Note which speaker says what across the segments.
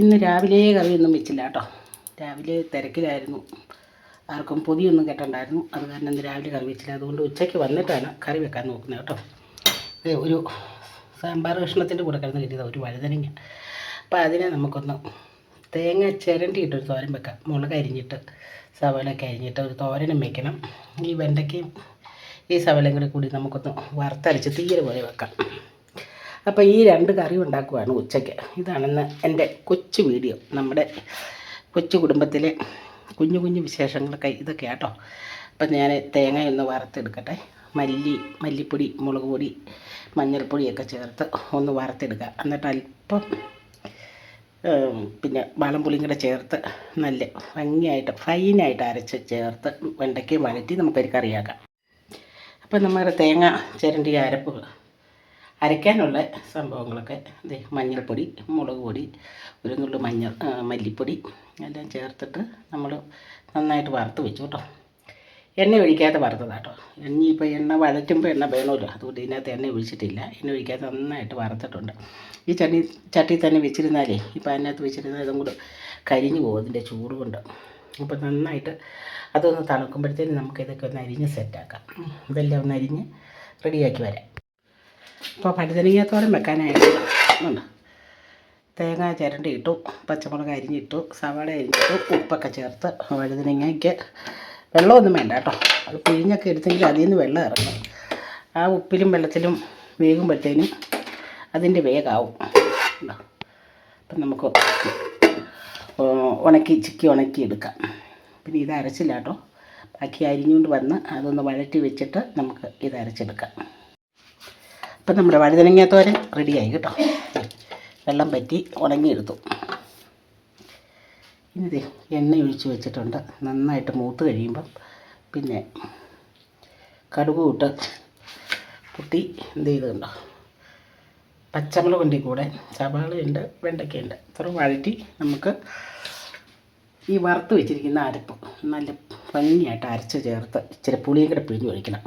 Speaker 1: ഇന്ന് രാവിലെ കറിയൊന്നും വെച്ചില്ല കേട്ടോ. രാവിലെ തിരക്കിലായിരുന്നു. ആർക്കും പൊതിയൊന്നും കെട്ടണ്ടായിരുന്നു. അത് കാരണം ഇന്ന് രാവിലെ കറി വെച്ചില്ല. അതുകൊണ്ട് ഉച്ചയ്ക്ക് വന്നിട്ടാണ് കറി വെക്കാൻ നോക്കുന്നത് കേട്ടോ. ഒരു സാമ്പാർ കഷ്ണത്തിന്റെ കൂടെ കിടന്ന് കിട്ടിയത് ഒരു വഴുതനങ്ങ. അപ്പോൾ അതിനെ നമുക്കൊന്ന് തേങ്ങ ചിരണ്ടിയിട്ട് ഒരു തോരൻ വെക്കാം. മുളക് അരിഞ്ഞിട്ട് സവാളയൊക്കെ അരിഞ്ഞിട്ട് ഒരു തോരനും വെക്കണം. ഈ വെണ്ടയ്ക്കയും ഈ സവാളയും കൂടി കൂടി നമുക്കൊന്ന് വറുത്തരച്ച് തീരെ പോലെ വെക്കാം. അപ്പോൾ ഈ രണ്ട് കറി ഉണ്ടാക്കുവാണ് ഉച്ചയ്ക്ക്. ഇതാണെന്ന് എന്റെ കൊച്ചു വീഡിയോ. നമ്മുടെ കൊച്ചു കുടുംബത്തിലെ കുഞ്ഞു കുഞ്ഞു വിശേഷങ്ങളൊക്കെ ഇതൊക്കെ കേട്ടോ അപ്പം ഞാൻ തേങ്ങ ഒന്ന് വറുത്തെടുക്കട്ടെ. മല്ലി മല്ലിപ്പൊടി മുളക് പൊടി മഞ്ഞൾപ്പൊടിയൊക്കെ ചേർത്ത് ഒന്ന് വറുത്തെടുക്കുക എന്നിട്ട് അല്പം പിന്നെ പിന്നെ വാളംപുളിയും കൂടെ ചേർത്ത് നല്ല ഭംഗിയായിട്ട് ഫൈനായിട്ട് അരച്ച് ചേർത്ത് വെണ്ടയ്ക്ക് വഴറ്റി നമുക്കൊരു കറിയാക്കാം. അപ്പം നമ്മുടെ തേങ്ങ ചിരണ്ടി അരപ്പ് അരയ്ക്കാനുള്ള സംഭവങ്ങളൊക്കെ. ദേ മഞ്ഞൾപ്പൊടി മുളക് പൊടി ഒരു നുള്ളു മഞ്ഞൾ മല്ലിപ്പൊടി എല്ലാം ചേർത്തിട്ട് നമ്മൾ നന്നായിട്ട് വറുത്ത് വെച്ചു കേട്ടോ. എണ്ണ ഒഴിക്കാതെ വറുത്തതാണ് കേട്ടോ എണ്ണ ഇപ്പോൾ എണ്ണ വഴറ്റുമ്പോൾ എണ്ണ വേണമല്ലോ. അതുകൊണ്ട് ഇതിനകത്ത് എണ്ണ ഒഴിച്ചിട്ടില്ല. എണ്ണ ഒഴിക്കാതെ നന്നായിട്ട് വറുത്തിട്ടുണ്ട്. ഈ ചട്ടി ചട്ടി തന്നെ വെച്ചിരുന്നാലേ ഇപ്പോൾ അതിനകത്ത് വെച്ചിരുന്നാൽ ഇതും കൂടെ കരിഞ്ഞു പോകും അതിന്റെ ചൂട് കൊണ്ട്. അപ്പോൾ നന്നായിട്ട് അതൊന്ന് തണുക്കുമ്പോഴത്തേന് നമുക്കിതൊക്കെ ഒന്ന് അരിഞ്ഞ് സെറ്റാക്കാം ഇതെല്ലാം ഒന്ന് അരിഞ്ഞ് റെഡിയാക്കി വരാം. അപ്പോൾ പഴുതനങ്ങത്തോരം വെക്കാനായിട്ട് ഉണ്ട് തേങ്ങ ചിരണ്ടി ഇട്ടു പച്ചമുളക് അരിഞ്ഞിട്ടു സവാള അരിഞ്ഞിട്ടു ഉപ്പൊക്കെ ചേർത്ത് വഴുതനങ്ങയ്ക്ക് വെള്ളമൊന്നും വേണ്ട കേട്ടോ. അത് പിഴിഞ്ഞൊക്കെ എടുത്തെങ്കിൽ അതിൽ നിന്ന് വെള്ളം ഇറങ്ങും. ആ ഉപ്പിലും വെള്ളത്തിലും വേകുമ്പോഴത്തേനും അതിന്റെ വേഗാവും. കേട്ടോ അപ്പം നമുക്ക് ഉണക്കി ചിക്കി ഉണക്കി എടുക്കാം. പിന്നെ ഇത് അരച്ചില്ല കേട്ടോ. ബാക്കി അരിഞ്ഞുകൊണ്ട് വന്ന് അതൊന്ന് വഴറ്റി വെച്ചിട്ട് നമുക്ക് ഇത് അരച്ചെടുക്കാം. അപ്പം നമ്മുടെ വഴുതനങ്ങാത്തോരൻ റെഡിയായി കേട്ടോ. വെള്ളം പറ്റി ഉണങ്ങിയെടുത്തു. ഇനി എണ്ണ ഒഴിച്ച് വെച്ചിട്ടുണ്ട്. നന്നായിട്ട് മൂത്ത് കഴിയുമ്പം പിന്നെ കടുക് ഇട്ട് കുട്ടി എന്ത് ചെയ്തുണ്ടോ പച്ചമുളകിന്റെ കൂടെ സവാളയുണ്ട് വെണ്ടയ്ക്കയുണ്ട് ഇത്ര വഴറ്റി നമുക്ക് ഈ വറുത്ത് വെച്ചിരിക്കുന്ന അരപ്പ് നല്ല ഭംഗിയായിട്ട് അരച്ച് ചേർത്ത് ഇച്ചിരി പുളിയും കൂടെ പിഴിഞ്ഞ് ഒഴിക്കണം.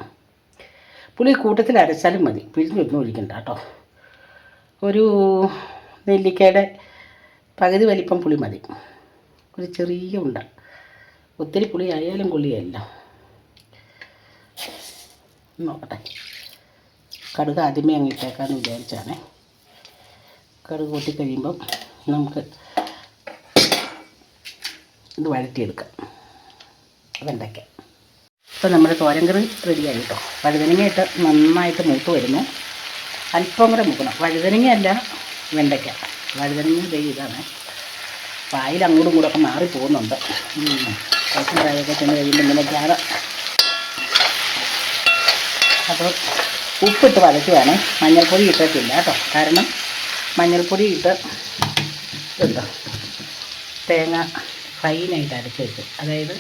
Speaker 1: പുളി കൂട്ടത്തിൽ അരച്ചാലും മതി. പിഴിഞ്ഞൊന്നും ഒഴിക്കണ്ട കേട്ടോ. ഒരു നെല്ലിക്കയുടെ പകുതി വലിപ്പം പുളി മതി. ഒരു ചെറിയ ഉണ്ട. ഒത്തിരി പുളി ആയാലും പുളിയല്ല നോക്കട്ടെ. കടുക് ആദ്യമേ അങ്ങ് ഇട്ടേക്കാന്ന് വിചാരിച്ചാണ്. കടുക് കൂട്ടി കഴിയുമ്പം നമുക്ക് ഇത് വഴറ്റിയെടുക്കാം. വെണ്ടയ്ക്ക ഇപ്പോൾ നമ്മുടെ തോരൻ കറി റെഡിയായി കേട്ടോ വഴുതനങ്ങ ഇട്ട് നന്നായിട്ട് മൂത്ത് വരുന്നു. അല്പം കൂടെ മൂക്കണം. വഴുതനങ്ങയല്ല വെണ്ടയ്ക്ക. വഴുതനങ്ങ ദേ ഇതാണ്. വായിൽ അങ്ങോട്ടും കൂടെ ഒക്കെ മാറി പോകുന്നുണ്ട്. കുറച്ചും കായൊക്കെ ചെന്ന് കഴിയുമ്പോൾ ഇങ്ങനെയൊക്കെയാണ് അപ്പോൾ ഉപ്പിട്ട് വഴറ്റുവാണ്. മഞ്ഞൾപ്പൊടി ഇട്ടിട്ടില്ല കേട്ടോ. കാരണം മഞ്ഞൾപ്പൊടി ഇട്ട് ഇതുണ്ടോ തേങ്ങ ഫൈനായിട്ട് അരച്ച് വെച്ചു അതായത്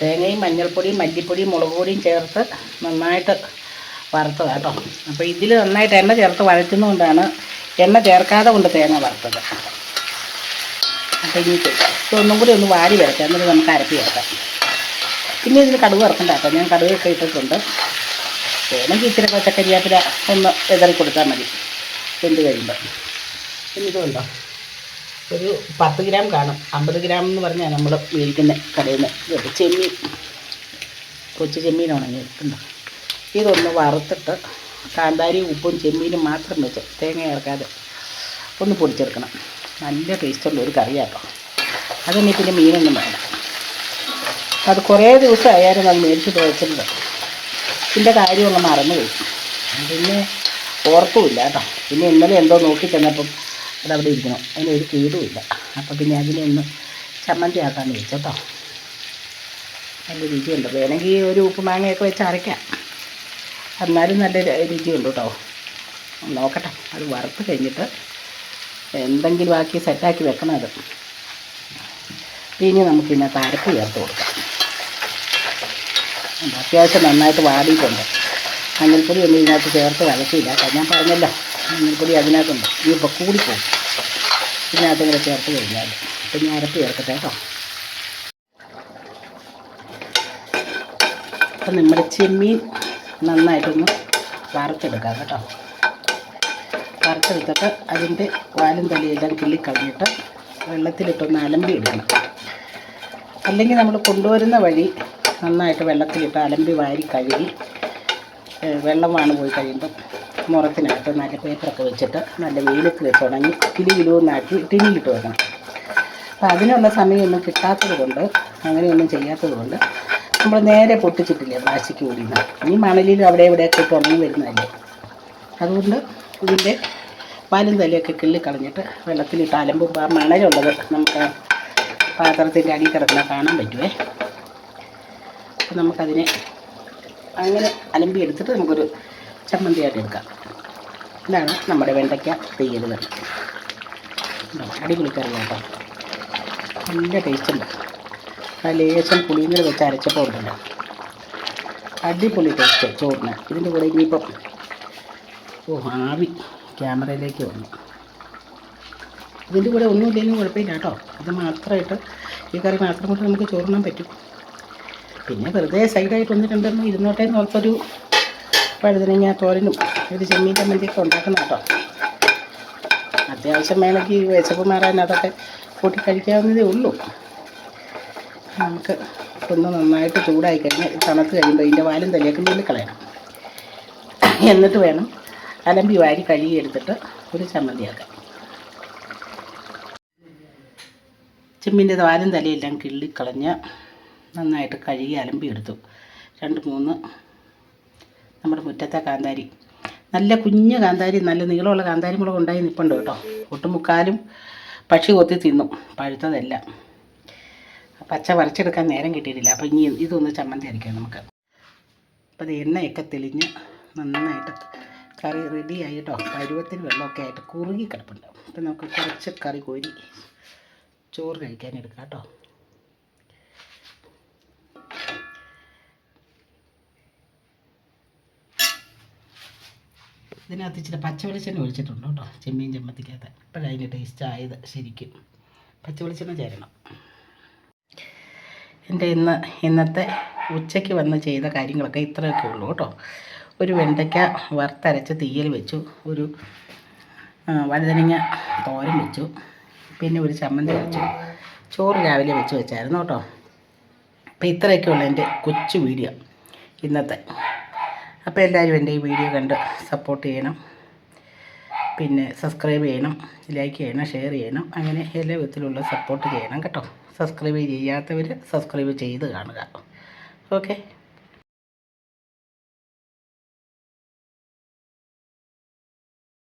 Speaker 1: തേങ്ങയും മഞ്ഞൾപ്പൊടിയും മല്ലിപ്പൊടിയും മുളക് പൊടിയും ചേർത്ത് നന്നായിട്ട് വറുത്തത് കേട്ടോ. അപ്പോൾ ഇതിൽ നന്നായിട്ട് എണ്ണ ചേർത്ത് വഴറ്റുന്നതുകൊണ്ടാണ് എണ്ണ ചേർക്കാതെ കൊണ്ട് തേങ്ങ വറുത്തത്. അപ്പോൾ ഇനി ഇതൊന്നും കൂടി ഒന്ന് വാരി വരയ്ക്കാം എന്നിട്ട് നമുക്ക് അരപ്പി വെക്കാം പിന്നെ ഇതിൽ കടുക് ഇറക്കണ്ട കേട്ടോ. ഞാൻ കടുകൊക്കെ ഇട്ടിട്ടുണ്ട്. തേങ്ങ ഇച്ചിരി പച്ചക്കരിയാപ്പില ഒന്ന് എതറി കൊടുത്താൽ മതി. വെന്ത് കഴിയുമ്പോൾ പിന്നെ ഇതുണ്ടോ ഒരു പത്ത് ഗ്രാം കാണും. അമ്പത് ഗ്രാം എന്ന് പറഞ്ഞാൽ നമ്മൾ മേടിക്കുന്ന കടയിൽ നിന്ന് ചെമ്മീൻ. കൊച്ചു ചെമ്മീൻ എടുക്കുന്നത്. ഇതൊന്ന് വറുത്തിട്ട് കാന്താരി ഉപ്പും ചെമ്മീനും മാത്രം വെച്ച് തേങ്ങ ചേർക്കാതെ ഒന്ന് പൊടിച്ചെടുക്കണം. നല്ല ടേസ്റ്റുള്ള ഒരു കറിയാട്ടോ. അതിന് പിന്നെ മീനൊന്നും വേണ്ട. അത് കുറേ ദിവസം ആയാലും അത് മേടിച്ചിട്ട് വെച്ചിട്ടുണ്ട്. ഇതിന്റെ കാര്യമൊന്നും മറന്നു പോയി പിന്നെ ഓർത്തുമില്ല കേട്ടോ. പിന്നെ ഇന്നലെ എന്തോ നോക്കി ചെന്നപ്പം അതവിടെ ഇരിക്കണം. അതിന് ഒരു കേടുമില്ല അപ്പോൾ പിന്നെ അതിനെ ഒന്ന് ചമ്മന്തി ആക്കാമെന്ന് വെച്ചോട്ടോ. നല്ല രുചിയുണ്ട്. വേണമെങ്കിൽ ഒരു ഉപ്പ് മാങ്ങയൊക്കെ വെച്ച് അരയ്ക്കാം. എന്നാലും നല്ല രുചിയുണ്ട് കേട്ടോ നോക്കട്ടെ. അത് വറുത്ത് കഴിഞ്ഞിട്ട് എന്തെങ്കിലും ആക്കി സെറ്റാക്കി വെക്കണം അത്. ഇനി നമുക്ക് ഇതിനകത്ത് അരപ്പ് ചേർത്ത് കൊടുക്കാം. അത്യാവശ്യം നന്നായിട്ട് വാടിയിട്ടുണ്ട്. മഞ്ഞൾപ്പൊടി ഒന്നും ഇതിനകത്ത് ചേർത്ത് വഴക്കില്ല ഞാൻ പറഞ്ഞല്ലോ മഞ്ഞൾപ്പൊടി അതിനകത്തുണ്ട്. ഈ ഇപ്പോൾ കൂടിപ്പോകും. ഇതിനകത്ത് ഇങ്ങനെ ചേർത്ത് കഴിഞ്ഞാൽ അപ്പം ഞാൻ അരപ്പ് ചേർക്കട്ടെ കേട്ടോ. അപ്പം നമ്മുടെ ചെമ്മീൻ നന്നായിട്ടൊന്ന് വറുത്തെടുക്കാം കേട്ടോ. വറുത്തെടുത്തിട്ട് അതിന്റെ വാലും തലയെല്ലാം കിള്ളിക്കളഞ്ഞിട്ട് വെള്ളത്തിലിട്ടൊന്ന് അലമ്പി എടുക്കണം. അല്ലെങ്കിൽ നമ്മൾ കൊണ്ടുവരുന്ന വഴി നന്നായിട്ട് വെള്ളത്തിലിട്ട് അലമ്പി വാരി കഴുകി വെള്ളമാണ് പോയി കഴിയുമ്പം മുറത്തിനകത്ത് നല്ല പേപ്പറൊക്കെ വെച്ചിട്ട് നല്ല വെയിലത്ത് വെച്ച് ഉണങ്ങി കിലി കിലുവെന്നാക്കി തിരിയിട്ട് വെക്കണം. അപ്പോൾ അതിനുള്ള സമയമൊന്നും കിട്ടാത്തത് കൊണ്ട് അങ്ങനെയൊന്നും ചെയ്യാത്തത് കൊണ്ട് നമ്മൾ നേരെ പൊട്ടിച്ചിട്ടില്ലേ പ്ലാസ്റ്റിക് കൂടിയുന്ന ഈ മണലിൽ അവിടെ ഇവിടെയൊക്കെ ഉണങ്ങി വരുന്നതല്ലേ. അതുകൊണ്ട് ഇതിന്റെ പാലും തലയൊക്കെ കിള്ളി കളഞ്ഞിട്ട് വെള്ളത്തിലിട്ട് അലമ്പുമ്പോൾ ആ മണലുള്ളത് നമുക്ക് പാത്രത്തിന്റെ അടി കിടക്കുന്ന കാണാൻ പറ്റുമേ അപ്പം നമുക്കതിനെ അങ്ങനെ അലമ്പി എടുത്തിട്ട് നമുക്കൊരു ചമ്മന്തിയായിട്ട് എടുക്കാം. ഇതാണ് നമ്മുടെ വെണ്ടയ്ക്ക ഉണ്ടോ? അടിപൊളി കറി കേട്ടോ. നല്ല ടേസ്റ്റ് ഉണ്ട്. ആ ലേശം പുളിയും കൂടെ വെച്ച് അരച്ചപ്പോൾ ഉണ്ടല്ലോ. അടിപൊളി ടേസ്റ്റ് ചോറിന്. ഇതിന്റെ കൂടെ ഇനിയിപ്പം ഓ ആവി ക്യാമറയിലേക്ക് വന്നു. ഇതിന്റെ കൂടെ ഒന്നുമില്ലെങ്കിലും കുഴപ്പമില്ല കേട്ടോ. ഇത് മാത്രമായിട്ട് ഈ കറി മാത്രം കൊണ്ട് നമുക്ക് ചോറിനാൻ പറ്റും. പിന്നെ വെറുതെ സൈഡായിട്ട് ഒന്ന് രണ്ടെണ്ണം ഇരുന്നോട്ടെ എന്ന് ഓർത്തൊരു വഴുതനങ്ങ തോരനും ഒരു ചെമ്മീൻ ചമ്മന്തിയൊക്കെ ഉണ്ടാക്കണം കേട്ടോ. അത്യാവശ്യം വേണമെങ്കിൽ വിശപ്പ് മാറാൻ അതൊക്കെ കൂട്ടി കഴിക്കാവുന്നതേ ഉള്ളൂ. നമുക്ക് ഒന്ന് നന്നായിട്ട് ചൂടായി കഴിഞ്ഞ് തണുത്ത് കഴിയുമ്പോൾ ഇതിന്റെ വാലും തലയൊക്കെ നുള്ളി കളയണം. എന്നിട്ട് വേണം അലമ്പി വാരി കഴുകി എടുത്തിട്ട് ഒരു ചമ്മന്തിയാക്കാം ചെമ്മിന്റെ വാലും തലയെല്ലാം കിള്ളിക്കളഞ്ഞ് നന്നായിട്ട് കഴുകി അലമ്പി എടുത്തു രണ്ട് മൂന്ന് നമ്മുടെ മുറ്റത്തെ കാന്താരി. നല്ല കുഞ്ഞ് കാന്താരി നല്ല നീളമുള്ള കാന്താരി മുളക് ഉണ്ടായി നിൽപ്പുണ്ട് കേട്ടോ. ഒട്ടുമുക്കാലും പക്ഷി കൊത്തി തിന്നും. പഴുത്തതല്ല. പച്ച പറിച്ചെടുക്കാൻ നേരം കിട്ടിയിട്ടില്ല. അപ്പോൾ ഇനി ഇതൊന്ന് ചമ്മന്തി അരയ്ക്കാം നമുക്ക്. അപ്പോൾ അത് എണ്ണയൊക്കെ തെളിഞ്ഞ് നന്നായിട്ട് കറി റെഡിയായി കേട്ടോ. പരുവത്തിന് വെള്ളമൊക്കെ ആയിട്ട് കുറുകി കിടപ്പുണ്ട്. അപ്പം നമുക്ക് കുറച്ച് കറി കോരി ചോറ് കഴിക്കാൻ എടുക്കാം കേട്ടോ. ഇതിനകത്ത് ഇച്ചിരി പച്ച വെളിച്ചെണ്ണ ഒഴിച്ചിട്ടുണ്ട് കേട്ടോ ചെമ്മീൻ ചമ്മന്തിക്കകത്ത് ഇപ്പോഴാണ് അതിന്റെ ടേസ്റ്റ് ആയത് ശരിക്കും. പച്ച വെളിച്ചെണ്ണ ചേരണം. എന്റെ ഇന്ന് ഇന്നത്തെ ഉച്ചയ്ക്ക് വന്ന് ചെയ്ത കാര്യങ്ങളൊക്കെ ഇത്രയൊക്കെ ഉള്ളൂ കേട്ടോ. ഒരു വെണ്ടയ്ക്ക വറുത്തരച്ച് തീയൽ വെച്ചു ഒരു വഴുതനങ്ങ തോരൻ വെച്ചു പിന്നെ ഒരു ചമ്മന്തി വെച്ചു. ചോറ് രാവിലെ വെച്ച് വെച്ചായിരുന്നു കേട്ടോ. അപ്പോൾ ഇത്രയൊക്കെയുള്ള എന്റെ കൊച്ചു വീഡിയോ ഇന്നത്തെ. അപ്പോൾ എല്ലാവരും എന്റെ ഈ വീഡിയോ കണ്ട് സപ്പോർട്ട് ചെയ്യണം. പിന്നെ സബ്സ്ക്രൈബ് ചെയ്യണം ലൈക്ക് ചെയ്യണം ഷെയർ ചെയ്യണം. അങ്ങനെ എല്ലാ വിധത്തിലുള്ള സപ്പോർട്ട് ചെയ്യണം കേട്ടോ. സബ്സ്ക്രൈബ് ചെയ്യാത്തവർ സബ്സ്ക്രൈബ് ചെയ്ത് കാണുക. ഓക്കെ